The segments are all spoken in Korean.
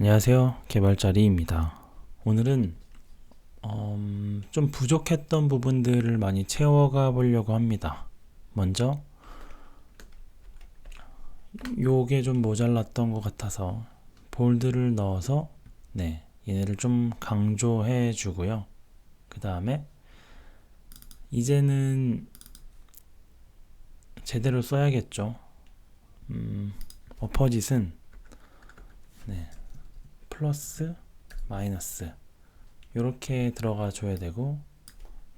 안녕하세요. 개발자리입니다. 오늘은 음, 좀 부족했던 부분들을 많이 채워가 보려고 합니다. 먼저 요게 좀 모자랐던 것 같아서 볼드를 넣어서 네 얘네를 좀 강조해 주고요. 그 다음에 이제는 제대로 써야겠죠. 음, 어퍼짓은 네. 플러스 마이너스 이렇게 들어가 줘야 되고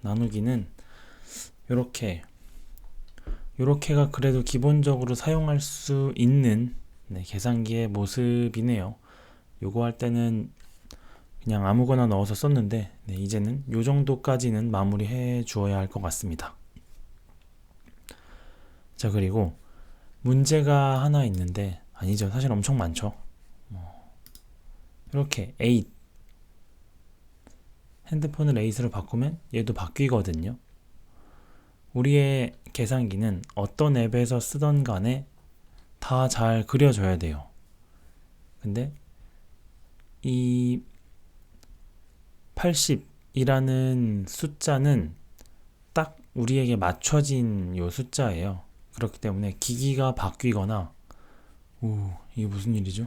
나누기는 이렇게 이렇게가 그래도 기본적으로 사용할 수 있는 네, 계산기의 모습이네요. 요거 할 때는 그냥 아무거나 넣어서 썼는데 네, 이제는 요 정도까지는 마무리해 주어야 할 것 같습니다. 자 그리고 문제가 하나 있는데 아니죠 사실 엄청 많죠. 이렇게 8 핸드폰을 8으로 바꾸면 얘도 바뀌거든요. 우리의 계산기는 어떤 앱에서 쓰던 간에 다 잘 그려져야 돼요. 근데 이 80이라는 숫자는 딱 우리에게 맞춰진 요 숫자예요. 그렇기 때문에 기기가 바뀌거나 오, 이게 무슨 일이죠?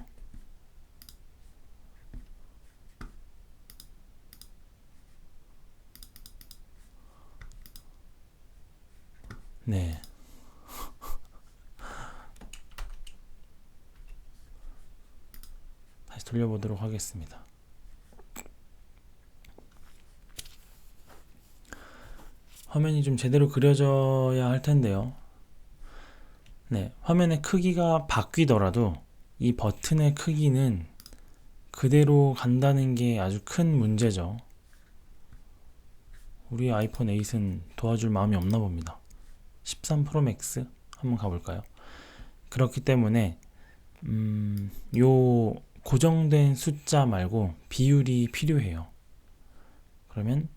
네. 다시 돌려보도록 하겠습니다. 화면이 좀 제대로 그려져야 할 텐데요. 네, 화면의 크기가 바뀌더라도 이 버튼의 크기는 그대로 간다는 게 아주 큰 문제죠. 우리 아이폰 8은 도와줄 마음이 없나 봅니다. 13 프로 맥스 한번 가볼까요? 그렇기 때문에 음, 요 고정된 숫자 말고 비율이 필요해요. 그러면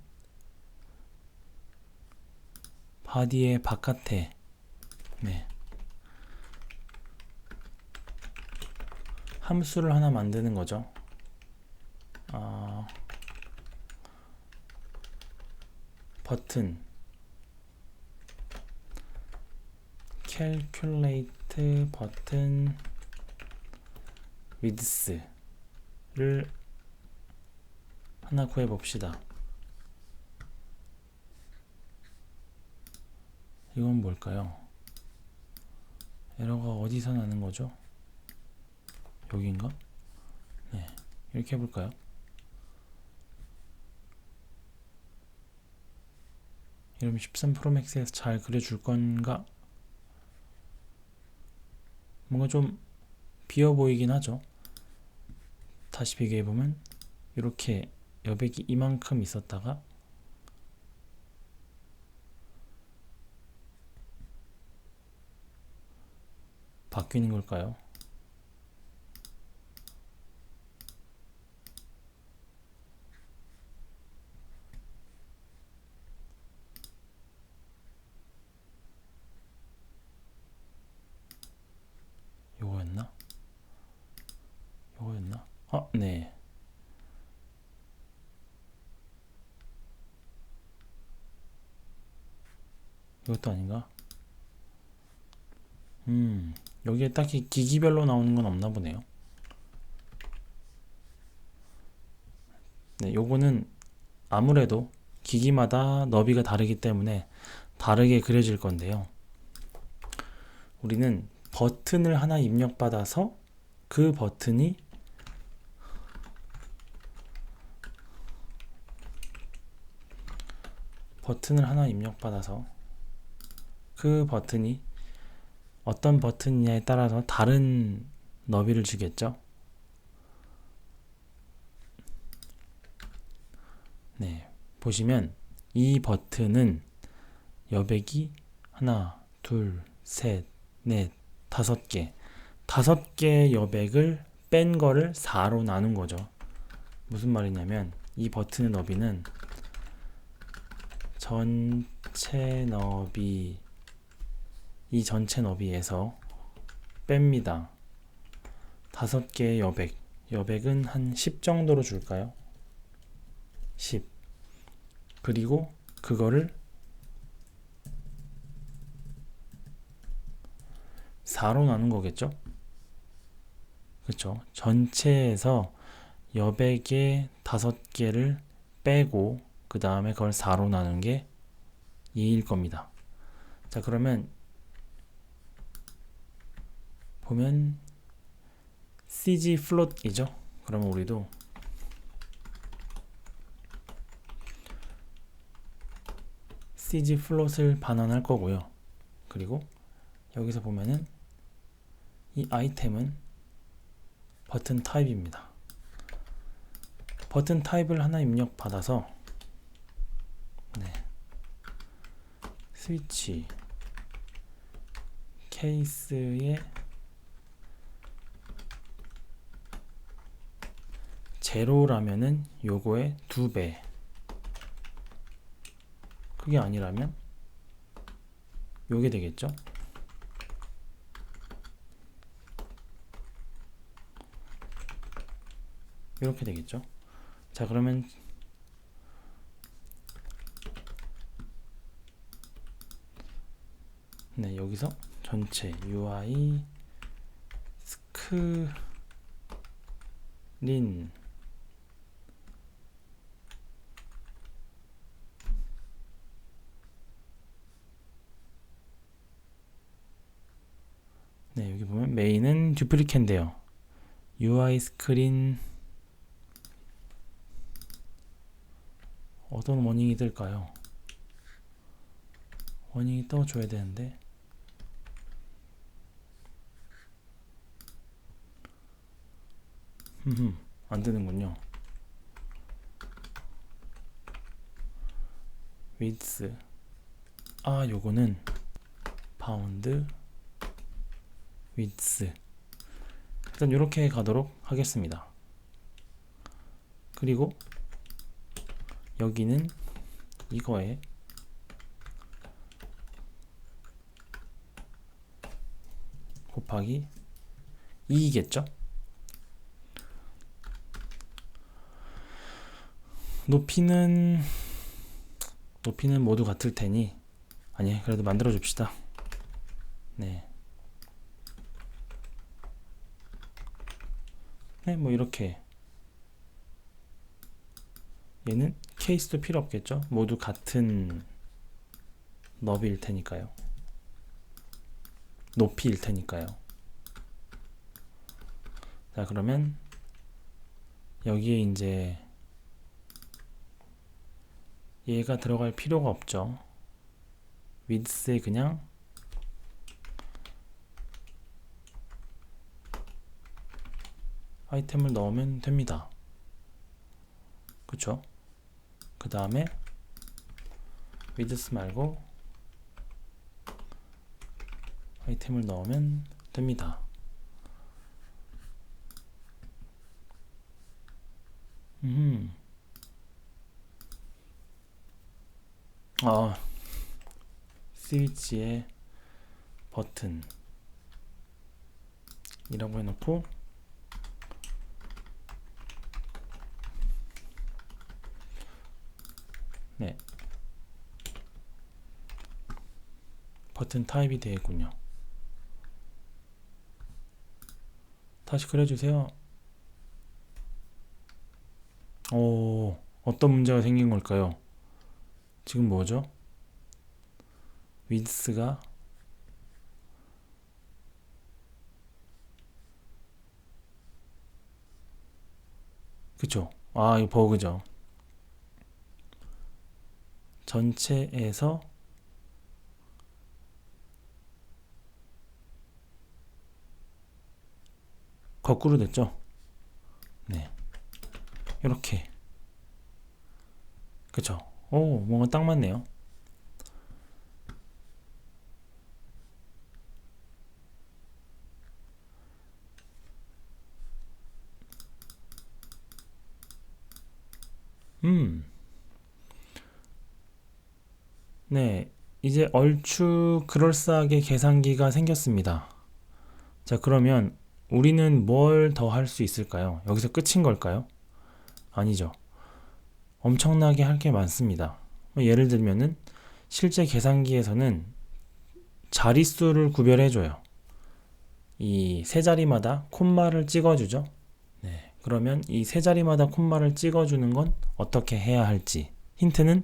바디의 바깥에 네. 함수를 하나 만드는 거죠. 아, 버튼 calculate 버튼 width를 하나 구해 봅시다. 이건 뭘까요? 에러가 어디서 나는 거죠? 여기인가? 네, 이렇게 해볼까요? 이러면 13 프로맥스에서 잘 그려줄 건가? 뭔가 좀 비어 보이긴 하죠. 다시 비교해 보면 이렇게 여백이 이만큼 있었다가 바뀌는 걸까요? 요거였나? 요거였나? 아, 네. 이것도 아닌가? 음, 여기에 딱히 기기별로 나오는 건 없나 보네요. 네, 요거는 아무래도 기기마다 너비가 다르기 때문에 다르게 그려질 건데요. 우리는 버튼을 하나 입력받아서 그 버튼이 버튼을 하나 입력받아서 그 버튼이 어떤 버튼이냐에 따라서 다른 너비를 주겠죠. 네, 보시면 이 버튼은 여백이 하나, 둘, 셋, 넷, 다섯 개. 다섯 개의 여백을 뺀 거를 4로 나눈 거죠. 무슨 말이냐면 이 버튼의 너비는 전체 너비 이 전체 너비에서 뺍니다. 다섯 개의 여백 여백은 한 10 정도로 줄까요? 10. 그리고 그거를 4로 나눈 거겠죠? 그렇죠. 전체에서 여백의 5개를 빼고 그 다음에 그걸 4로 나눈 게 2일 겁니다. 자 그러면 보면 CG 플롯이죠. 그러면 우리도 CG 플롯을 반환할 거고요. 그리고 여기서 보면은 이 아이템은 버튼 타입입니다. 버튼 타입을 하나 입력 받아서 네. 스위치 케이스의 제로라면은 요거의 두 배. 그게 아니라면 요게 되겠죠? 이렇게 되겠죠? 자, 그러면 네, 여기서 전체 UI 스크린 네, 여기 보면 메인은 듀플리케인데요. UI 스크린 어떤 워닝이 뜰까요? 워닝이 떠줘야 되는데 흠흠 안 되는군요. width 아 요거는 파운드 width 일단 이렇게 가도록 하겠습니다. 그리고 여기는 이거에 곱하기 2겠죠? 높이는 높이는 모두 같을 테니 아니 그래도 만들어 줍시다. 네. 네, 뭐 이렇게 얘는 케이스도 필요 없겠죠? 모두 같은 너비일 테니까요. 높이일 테니까요. 자, 그러면 여기에 이제 얘가 들어갈 필요가 없죠. width에 그냥 아이템을 넣으면 됩니다. 그쵸? 그 다음에 width 말고 아이템을 넣으면 됩니다. 음. 아, 스위치의 버튼 이라고 해놓고 네. 버튼 타입이 되겠군요. 다시 그려주세요. 오 어떤 문제가 생긴 걸까요? 지금 뭐죠? 위드스가 그쵸? 아 이거 버그죠 전체에서 거꾸로 됐죠? 네. 이렇게. 그쵸? 오, 뭔가 딱 맞네요. 음. 네. 이제 얼추 그럴싸하게 계산기가 생겼습니다. 자, 그러면 우리는 뭘 더 할 수 있을까요? 여기서 끝인 걸까요? 아니죠. 엄청나게 할 게 많습니다. 뭐 예를 들면은 실제 계산기에서는 자릿수를 구별해줘요. 이 세 자리마다 콤마를 찍어주죠. 네, 그러면 이 세 자리마다 콤마를 찍어주는 건 어떻게 해야 할지 힌트는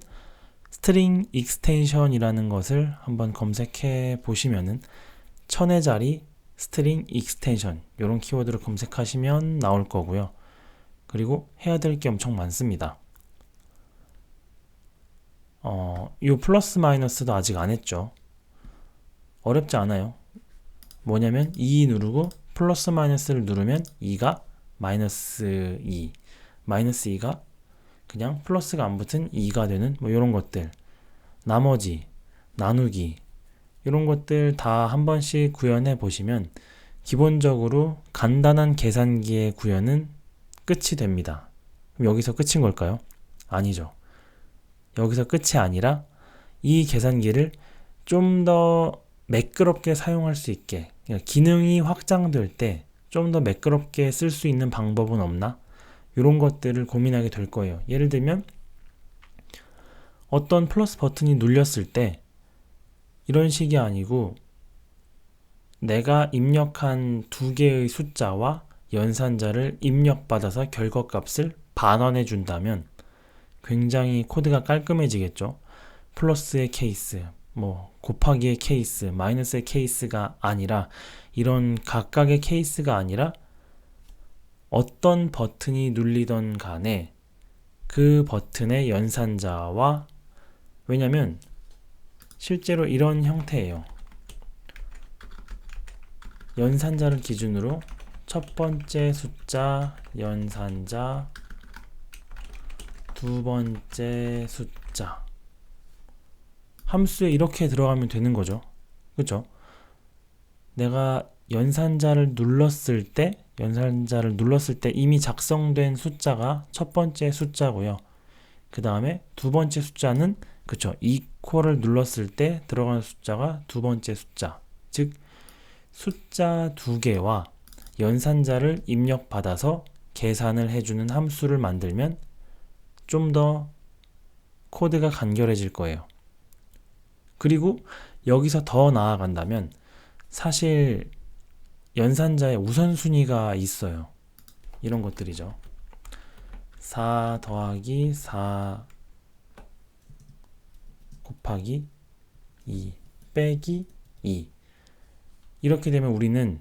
스트링 익스텐션이라는 것을 한번 검색해 보시면은 천의 자리 스트링 익스텐션 이런 키워드를 검색하시면 나올 거고요. 그리고 해야 될 게 엄청 많습니다. 어, 이 플러스 마이너스도 아직 안 했죠. 어렵지 않아요. 뭐냐면 2 누르고 플러스 마이너스를 누르면 2가 마이너스 2, 마이너스 2가 그냥 플러스가 안 붙은 2가 되는 뭐 이런 것들. 나머지, 나누기 이런 것들 다 한 번씩 구현해 보시면 기본적으로 간단한 계산기의 구현은 끝이 됩니다. 그럼 여기서 끝인 걸까요? 아니죠. 여기서 끝이 아니라 이 계산기를 좀 더 매끄럽게 사용할 수 있게 그러니까 기능이 확장될 때 좀 더 매끄럽게 쓸 수 있는 방법은 없나? 이런 것들을 고민하게 될 거예요. 예를 들면 어떤 플러스 버튼이 눌렸을 때 이런 식이 아니고 내가 입력한 두 개의 숫자와 연산자를 입력받아서 결과값을 반환해 준다면 굉장히 코드가 깔끔해지겠죠. 플러스의 케이스, 뭐 곱하기의 케이스, 마이너스의 케이스가 아니라 이런 각각의 케이스가 아니라 어떤 버튼이 눌리던 간에 그 버튼의 연산자와 왜냐면 실제로 이런 형태예요. 연산자를 기준으로 첫 번째 숫자 연산자 두 번째 숫자 함수에 이렇게 들어가면 되는 거죠. 그렇죠? 내가 연산자를 눌렀을 때 연산자를 눌렀을 때 이미 작성된 숫자가 첫 번째 숫자고요. 그 다음에 두 번째 숫자는 그쵸 이퀄을 눌렀을 때 들어가는 숫자가 두 번째 숫자 즉 숫자 두 개와 연산자를 입력받아서 계산을 해주는 함수를 만들면 좀 더 코드가 간결해질 거예요. 그리고 여기서 더 나아간다면 사실 연산자의 우선순위가 있어요. 이런 것들이죠. 4 더하기 4 곱하기 2 빼기 2 이렇게 되면 우리는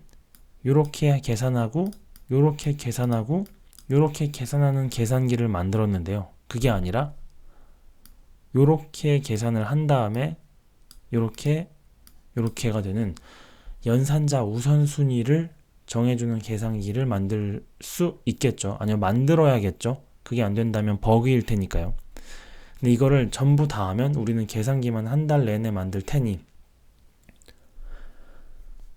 이렇게 계산하고 이렇게 계산하고 이렇게 계산하는 계산기를 만들었는데요. 그게 아니라 이렇게 계산을 한 다음에 이렇게 이렇게가 되는 연산자 우선순위를 정해주는 계산기를 만들 수 있겠죠. 아니면 만들어야겠죠. 그게 안 된다면 버그일 테니까요. 근데 이거를 전부 다 하면 우리는 계산기만 한 달 내내 만들 테니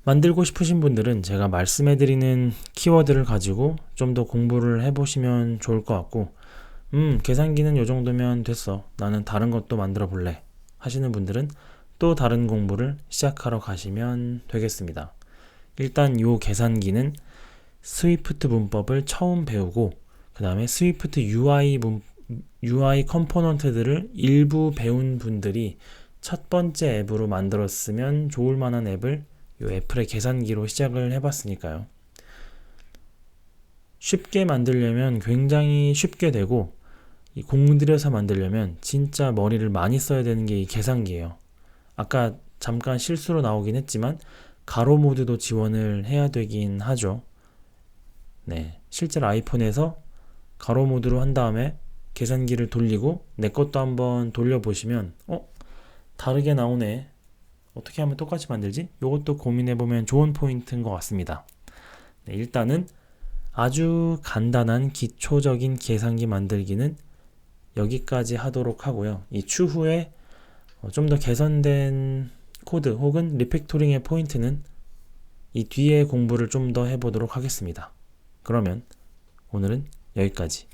만들고 싶으신 분들은 제가 말씀해드리는 키워드를 가지고 좀 더 공부를 해보시면 좋을 것 같고 음 계산기는 요 정도면 됐어 나는 다른 것도 만들어 볼래 하시는 분들은 또 다른 공부를 시작하러 가시면 되겠습니다. 일단 요 계산기는 스위프트 문법을 처음 배우고 그 다음에 스위프트 UI 문, UI 컴포넌트들을 일부 배운 분들이 첫 번째 앱으로 만들었으면 좋을 만한 앱을 요 애플의 계산기로 시작을 해봤으니까요. 쉽게 만들려면 굉장히 쉽게 되고 이 공들여서 만들려면 진짜 머리를 많이 써야 되는 게 이 계산기예요. 아까 잠깐 실수로 나오긴 했지만 가로 모드도 지원을 해야 되긴 하죠. 네, 실제로 아이폰에서 가로 모드로 한 다음에 계산기를 돌리고 내 것도 한번 돌려보시면 어? 다르게 나오네. 어떻게 하면 똑같이 만들지? 이것도 고민해보면 좋은 포인트인 것 같습니다. 네, 일단은 아주 간단한 기초적인 계산기 만들기는 여기까지 하도록 하고요. 이 추후에 어, 좀더 개선된 코드 혹은 리팩토링의 포인트는 이 뒤에 공부를 좀 더 해보도록 하겠습니다. 그러면 오늘은 여기까지.